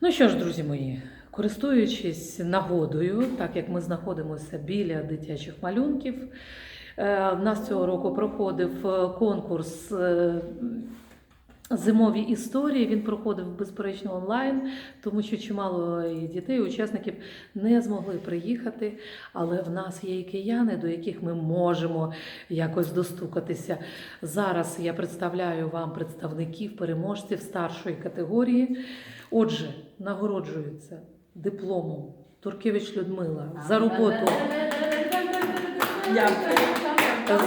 Ну що ж, друзі мої, користуючись нагодою, так як ми знаходимося біля дитячих малюнків, е, в нас цього року проходив е, конкурс. Зимові історії він проходив безперечно онлайн, тому що чимало дітей, учасників не змогли приїхати. Але в нас є і кияни, до яких ми можемо якось достукатися. Зараз я представляю вам представників переможців старшої категорії. Отже, нагороджуються дипломом Туркевич Людмила за роботу.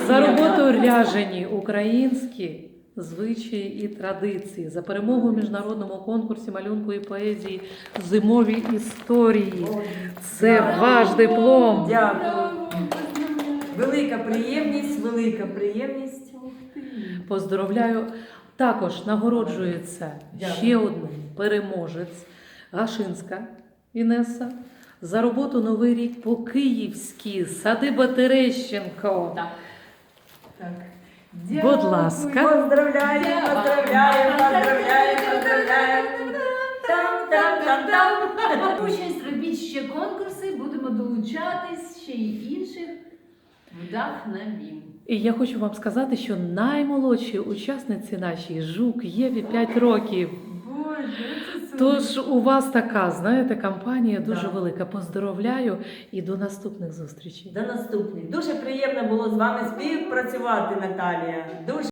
За роботу ряжені українські звичаї і традиції, за перемогу в міжнародному конкурсі малюнку і поезії Зимові історії. Це ваш диплом. Дякую. Велика приємність, велика приємність. Поздоровляю. Також нагороджується ще один переможець Гашинська Інеса за роботу Новий рік по київськи садиба Терещенко. Так. Так. Будь ласка. Поздравляю, Дякую. поздравляю, поздравляю, поздравляю. Там, там, там, там. Участь робіть ще конкурси, будемо долучатись, ще й інших. Вдохновім. І я хочу вам сказати, що наймолодші учасниці наші жук Єві 5 років. Боже. Тож у вас така, знаєте, кампанія дуже Да. велика. Поздоровляю і до наступних зустрічей. До наступних. Дуже приємно було з вами співпрацювати, Наталія. Дуже.